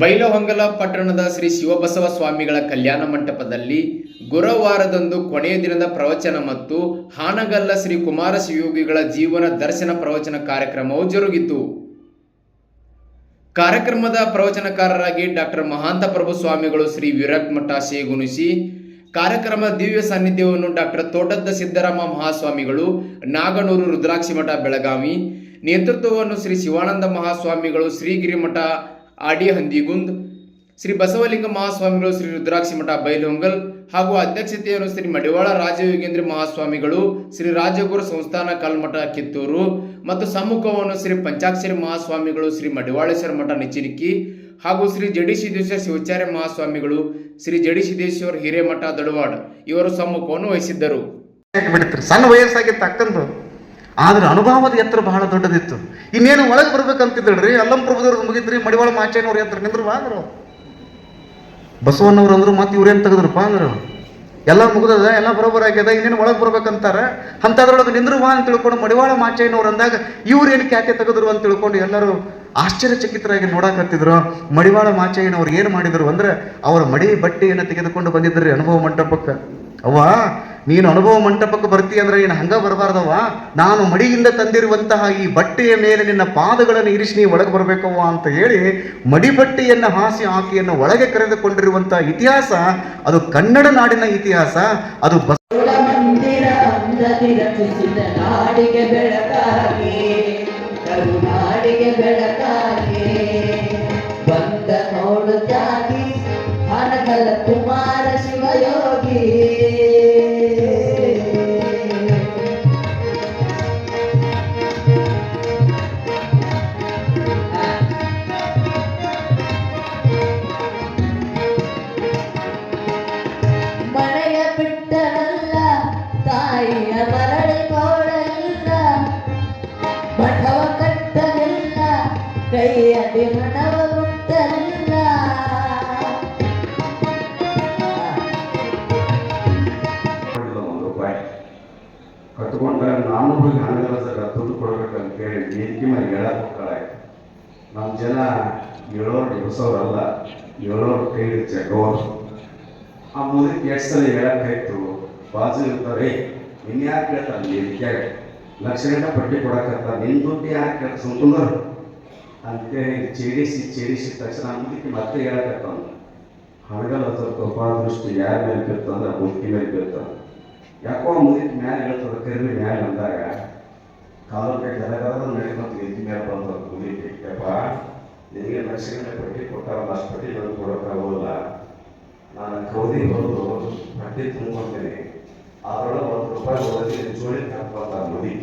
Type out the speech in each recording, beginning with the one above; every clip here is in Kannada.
ಬೈಲಹೊಂಗಲ ಪಟ್ಟಣದ ಶ್ರೀ ಶಿವಬಸವ ಸ್ವಾಮಿಗಳ ಕಲ್ಯಾಣ ಮಂಟಪದಲ್ಲಿ ಗುರುವಾರದಂದು ಕೊನೆಯ ದಿನದ ಪ್ರವಚನ ಮತ್ತು ಹಾನಗಲ್ಲ ಶ್ರೀ ಕುಮಾರ ಶಿವಯೋಗಿಗಳ ಜೀವನ ದರ್ಶನ ಪ್ರವಚನ ಕಾರ್ಯಕ್ರಮವು ಜರುಗಿತು. ಕಾರ್ಯಕ್ರಮದ ಪ್ರವಚನಕಾರರಾಗಿ ಡಾಕ್ಟರ್ ಮಹಾಂತ ಪ್ರಭು ಸ್ವಾಮಿಗಳು ಶ್ರೀ ವಿರಕ್ತ ಮಠ ಶೇಗುಣಿಸಿ, ಕಾರ್ಯಕ್ರಮ ದಿವ್ಯ ಸಾನ್ನಿಧ್ಯವನ್ನು ಡಾಕ್ಟರ್ ತೋಟದ್ದ ಸಿದ್ದರಾಮ ಮಹಾಸ್ವಾಮಿಗಳು, ನಾಗನೂರು ರುದ್ರಾಕ್ಷಿ ಮಠ ಬೆಳಗಾವಿ, ನೇತೃತ್ವವನ್ನು ಶ್ರೀ ಶಿವಾನಂದ ಮಹಾಸ್ವಾಮಿಗಳು, ಶ್ರೀಗಿರಿ ಮಠ ಆಡಿ ಹಂದಿಗುಂದ್ ಶ್ರೀ ಬಸವಲಿಂಗ ಮಹಾಸ್ವಾಮಿಗಳು ಶ್ರೀ ರುದ್ರಾಕ್ಷಿ ಮಠ ಬೈಲೊಂಗಲ್ ಹಾಗೂ ಅಧ್ಯಕ್ಷತೆಯನ್ನು ಶ್ರೀ ಮಡಿವಾಳ ರಾಜಯೋಗೇಂದ್ರ ಮಹಾಸ್ವಾಮಿಗಳು ಶ್ರೀ ರಾಜಗುರು ಸಂಸ್ಥಾನ ಕಲ್ಮಠ ಕಿತ್ತೂರು ಮತ್ತು ಸಮ್ಮುಖವನ್ನು ಶ್ರೀ ಪಂಚಾಕ್ಷರಿ ಮಹಾಸ್ವಾಮಿಗಳು ಶ್ರೀ ಮಡಿವಾಳೇಶ್ವರ ಮಠ ನಿಚಿರಿಕಿ ಹಾಗೂ ಶ್ರೀ ಜಡಿ ಸಿದ್ದೇಶ್ವರ ಶಿವಾಚಾರ್ಯ ಮಹಾಸ್ವಾಮಿಗಳು ಶ್ರೀ ಜಡಿ ಸಿದ್ದೇಶ್ವರ ಹಿರೇಮಠ ದಡವಾಡ್ ಇವರು ಸಮ್ಮುಖವನ್ನು ವಹಿಸಿದ್ದರು. ಸಣ್ಣ ವಯಸ್ಸಾಗಿ ಆದ್ರೆ ಅನುಭವದ ಎತ್ತರ ಬಹಳ ದೊಡ್ಡದಿತ್ತು. ಇನ್ನೇನು ಒಳಗೆ ಬರ್ಬೇಕಂತಿದ್ದಳ್ರಿ? ಅಲ್ಲಂ ಪ್ರಭುದವ್ರದ್ದು ಮುಗಿದ್ರಿ ಮಡಿವಾಳ ಮಾಚೇನವ್ರು ಎತ್ತರ ನಿಂದ್ರು ಅಂದ್ರು. ಬಸವಣ್ಣವ್ರು ಅಂದ್ರು, ಮತ್ತೆ ಇವ್ರೇನು ತೆಗೆದ್ರಪ್ಪ ಅಂದ್ರು. ಎಲ್ಲ ಮುಗಿದದ, ಎಲ್ಲ ಬರೋಬರ್ ಆಗ್ಯದ, ಇನ್ನೇನು ಒಳಗೆ ಬರ್ಬೇಕಂತಾರೆ? ಅಂಥದ್ರೊಳಗೆ ನಿಂದ್ರು ಬಾ ಅಂತ ತಿಳ್ಕೊಂಡು ಮಡಿವಾಳ ಮಾಚಯ್ಯನವ್ರು ಅಂದಾಗ ಇವ್ರೇನು ಖ್ಯಾತೆ ತೆಗೆದ್ರು ಅಂತ ತಿಳ್ಕೊಂಡು ಎಲ್ಲರೂ ಆಶ್ಚರ್ಯಚಕಿತರಾಗಿ ನೋಡಕತ್ತಿದ್ರು. ಮಡಿವಾಳ ಮಾಚಯ್ಯನವ್ರು ಏನು ಮಾಡಿದ್ರು ಅಂದ್ರೆ ಅವರ ಮಡಿ ಬಟ್ಟೆಯನ್ನು ತೆಗೆದುಕೊಂಡು ಬಂದಿದ್ರಿ ಅನುಭವ ಮಂಟಪಕ್ಕೆ. ಅವ್ವ ನೀನು ಅನುಭವ ಮಂಟಪಕ್ಕೆ ಬರ್ತೀಯ ಅಂದ್ರೆ ಏನು ಹಂಗ ಬರಬಾರ್ದವ್ವ? ನಾನು ಮಡಿಯಿಂದ ತಂದಿರುವಂತಹ ಈ ಬಟ್ಟೆಯ ಮೇಲೆ ನಿನ್ನ ಪಾದಗಳನ್ನು ಇರಿಸಿ ಒಳಗೆ ಬರಬೇಕವ್ವ ಅಂತ ಹೇಳಿ ಮಡಿ ಬಟ್ಟೆಯನ್ನು ಹಾಸಿ ಆಕೆಯನ್ನು ಒಳಗೆ ಕರೆದುಕೊಂಡಿರುವಂತಹ ಇತಿಹಾಸ, ಅದು ಕನ್ನಡ ನಾಡಿನ ಇತಿಹಾಸ, ಅದು ಬಸ ಬೆಳಕಾಗಿ ಒಂದು ರೂಪಾಯಿ ಕಟ್ಕೊಂಡ್ರೆ ನಾನು ಹೋಗಿ ಹಣಗಳ ಸರ ದುಡ್ಡು ಕೊಡ್ಬೇಕಂತ ಹೇಳಿ ವೇದಿಕೆ ಮೇಲೆ ಹೇಳಕ್ ಹೋಗ್ತಾಳೆ ನಮ್ಮ ಜನ ಏಳೋರು ಎಬ್ಸೋರಲ್ಲ ಏಳೋರು ಕೈ ಜಗೋರು, ಆ ಮುದಕ್ಕೆ ಎಷ್ಟು ಸಲ ಹೇಳಕ್ಕಾಯ್ತು ಬಾಜು ಇರ್ತಾರೆ ಇನ್ಯಾರು ಕೇಳ್ತಾರೆ ಲಕ್ಷ ಗಂಟೆ ಪಟ್ಟಿ ಕೊಡಕತ್ತ ನಿನ್ ದುಡ್ಡು ಯಾಕೆ ಕೇಳ್ತಾರೆ ಸುಮ್ಕುಂದರು ಅಂತೇಳಿ ಚೇಡಿಸಿ ಚೇಡಿಸಿದ ತಕ್ಷಣ ಮುಂದಕ್ಕೆ ಮುದುಕಿ ಮತ್ತೆ ಹೇಳಕತ್ತ ಹಣಗಲ್ ಸ್ವಲ್ಪ ಉಪಾದೃಷ್ಟಿ ಯಾರ ಮೇಲೆ ಬೀಳ್ತು ಅಂದ್ರೆ ಮುದುಕಿ ಮೇಲೆ ಬೀಳ್ತು ಯಾಕೋ ಮುಂದಕ್ಕೆ ಮುದುಕಿ ಮ್ಯಾಲೆ ಹೇಳ್ತದ ಕರಿಮೆ ಮ್ಯಾಲೆ ಅಂದಾಗ ಕಾಲ ಕೈ ಗದಗದ ನಡಿಕೊಂತ ಎತ್ತಿ ಮೇಲೆ ಬಂದ ಮುದುಕಿ ಯಪ್ಪ, ನಿನಗೆ ಲಕ್ಷಗಂಟೆ ಪಟ್ಟಿ ಕೊಟ್ಟಾರಲ್ಲ ಅಷ್ಟು ಪಟ್ಟಿ ನನಗೆ ಕೊಡೋಕ್ಕಾಗೋಲ್ಲ ನಾನು ಕೌದಿ ಹೊರದು ಪಟ್ಟಿ ತುಂಬ್ಕೊಳ್ತೀನಿ ಅದರೊಳಗೆ ಒಂದು ರೂಪಾಯಿ ಜೋಳಿ ಹಾಕ್ಬಂತ ಮುದುಕಿ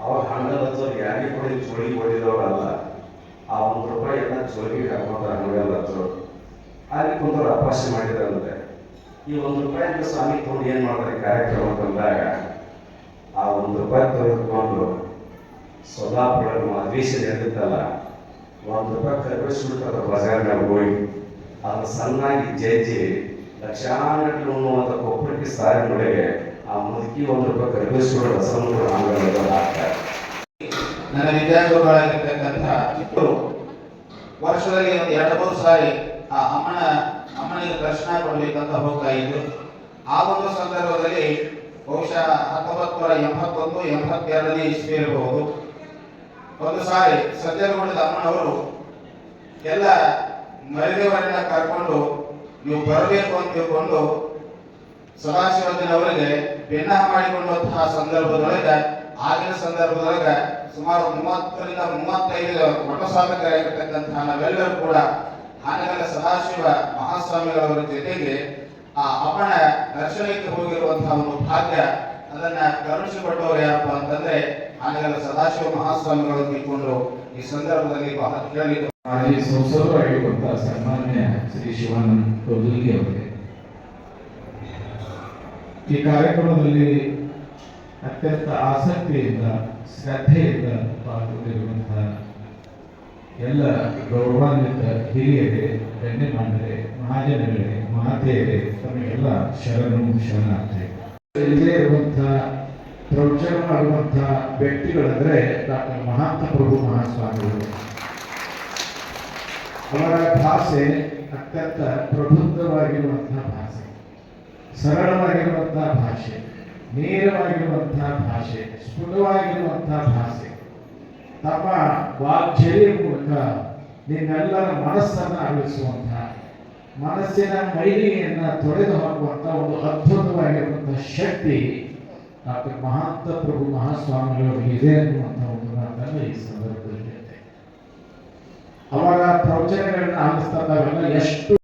ಅವಾಗ ಹಣಗಲ್ ಹಚ್ಚೋರು ಯಾರಿಗೆ ಕೊಡಿ ಜೋಳಿ ಹೊಡಿದವ್ರಲ್ಲ ಆ ಒಂದು ರೂಪಾಯಿ ಎಲ್ಲ ಹಾಕೊಂತಾರೆ ಮನೆಯಲ್ಲಿ ಹತ್ರ ಅಲ್ಲಿ ಕುಂತವ್ರು ಅಪಾಸ್ಯ ಮಾಡಿದ್ರಂತೆ. ಈ ಒಂದು ರೂಪಾಯಿ ಅಂತ ಸ್ವಾಮಿ ತಗೊಂಡು ಏನ್ ಮಾಡ್ತಾರೆ ಕಾರ್ಯಕ್ರಮ ಬಂದಾಗ, ಆ ಒಂದು ರೂಪಾಯಿ ತೆಗೆದುಕೊಂಡು ಸೊಲ್ಲಾಪುರ ಅದ್ವೇಷ ನಡೆದಿತ್ತಲ್ಲ, ಒಂದು ರೂಪಾಯಿ ಕರ್ಬಿಸ್ಬಿಡ್ತಾರೆ ಬಜಾರ್ನಾಗ ಹೋಗಿ ಅದನ್ನ ಸಣ್ಣಾಗಿ ಜಜ್ಜಿ ಲಕ್ಷಾಂತರ ಉಣ್ಣುವಂಥ ಕೊಪ್ಪಳಿಗೆ ಸಾರಿ ನೊಳಗೆ ಆ ಮುದುಕಿ ಒಂದು ರೂಪಾಯಿ ಕರ್ಬಿಸ್ಬಿಡೋ ಆಂಗ್ಲ ಹಾಕ್ತಾರೆ ನನ್ನ ವಿದ್ಯಾರ್ಥಿಗಳಾಗಿರ್ತಕ್ಕಂಥ ಇಬ್ಬರು ವರ್ಷದಲ್ಲಿ ಒಂದು ಎರಡು, ಮೂರು ಸಾರಿ ಆ ಅಮ್ಮನ, ಅಮ್ಮನಿಗೆ ದರ್ಶನ ಕೊಡಬೇಕಂತ ಹೋಗ್ತಾ ಇದ್ರು. ಆ ಒಂದು ಸಂದರ್ಭದಲ್ಲಿ ಬಹುಶಃ ಹತ್ತೊಂಬತ್ತು ನೂರ ಎಂಬತ್ತೊಂದು ಎಂಬತ್ತೆರಡನೇ ಇಸ್ವಿ ಇರಬಹುದು ಒಂದು ಸಾರಿ ಸಜ್ಜನಗುಡ್ಡದ ಅಮ್ಮನವರು, ಎಲ್ಲ ಮರಿದೇವರನ್ನ ಕರ್ಕೊಂಡು ನೀವು ಬರಬೇಕು ಅಂತ ತಿಳ್ಕೊಂಡು ಸದಾಶಿವಜ್ಜನವರಿಗೆ ಬೆನ್ನ ಮಾಡಿಕೊಂಡಂತಹ ಸಂದರ್ಭದೊಳಗೆ, ಆಗಿನ ಸಂದರ್ಭದೊಳಗೆ ಸುಮಾರು ಮೂವತ್ತರಿಂದ ಮೂವತ್ತೈದು ಮಠ ಸ್ವಾಮಿಗಳಾಗಿರ್ತಕ್ಕಂತಹ ನಾವೆಲ್ಲರೂ ಕೂಡ ಹಾನಗಲ ಸದಾಶಿವ ಮಹಾಸ್ವಾಮಿಗಳವರ ಜೊತೆಗೆ ಆ ಅಪಣ ದರ್ಶನಕ್ಕೆ ಹೋಗಿರುವಂತಹ ಒಂದು ಭಾಗ್ಯ ಅದನ್ನ ಕರುಣಿಸಿಕೊಟ್ಟವರು ಯಾರಪ್ಪ ಅಂತಂದ್ರೆ ಹಾನಗಲ ಸದಾಶಿವ ಮಹಾಸ್ವಾಮಿಗಳು ತಿಳ್ಕೊಂಡು ಈ ಸಂದರ್ಭದಲ್ಲಿ ಬಹಳ ಕೇಳಿದ್ದು ಮಾಜಿ ಸಂಸದರಾಗಿರುವಂತಹ ಸನ್ಮಾನ್ಯ ಶ್ರೀ ಶಿವಾನಂದ ಅವರಿಗೆ. ಈ ಕಾರ್ಯಕ್ರಮದಲ್ಲಿ ಅತ್ಯಂತ ಆಸಕ್ತಿಯಿಂದ ಶ್ರದ್ಧೆಯಿಂದ ಪಾಲ್ಗೊಂಡಿರುವಂತಹ ಎಲ್ಲ ಗೌರವಾನ್ವಿತ ಹಿರಿಯರೇ, ಗಣ್ಯಮಾನ್ಯರೇ, ಮಹಾಜನಗಳೇ, ಮಹಾತೆಯರೇ ತಮಗೆಲ್ಲ ಶರಣು ಶರಣಾರ್ಥಿ ಇಲ್ಲೇ ಇರುವಂತಹ ಪ್ರವಚನ ಮಾಡುವಂತಹ ವ್ಯಕ್ತಿಗಳಂದ್ರೆ ಡಾಕ್ಟರ್ ಮಹಾಂತ ಪ್ರಭು ಮಹಾಸ್ವಾಮಿಗಳು. ಅವರ ಭಾಷೆ ಅತ್ಯಂತ ಪ್ರಬುದ್ಧವಾಗಿರುವಂತಹ ಭಾಷೆ ಸರಳವಾಗಿರುವಂತಹ ಭಾಷೆ. ನೇರವಾಗಿರುವಂತಹ ಭಾಷೆ, ಸ್ಫುಟವಾಗಿರುವಂತಹ ಭಾಷೆ. ತಮ್ಮ ವಾಗ್ಚರ್ಯ ಮೂಲಕ ನಿಮ್ಮೆಲ್ಲರ ಮನಸ್ಸನ್ನು ಅಳಿಸುವಂತಹ, ಮನಸ್ಸಿನ ಮೈಲಿಗೆಯನ್ನು ತೊಡೆದು ಹಾಕುವಂತಹ ಒಂದು ಅದ್ಭುತವಾಗಿರುವಂತಹ ಶಕ್ತಿ ಡಾಕ್ಟರ್ ಮಹಾಂತ ಪ್ರಭು ಮಹಾಸ್ವಾಮಿಗಳವರಿಗೆ ಇದೆ ಅನ್ನುವಂತಹ ಒಂದು ಮಾತನ್ನು ಈ ಸಂದರ್ಭದಲ್ಲಿ ಅವಾಗ ಪ್ರವಚನಗಳನ್ನ ಆಲಿಸ್ತಾ ಎಷ್ಟು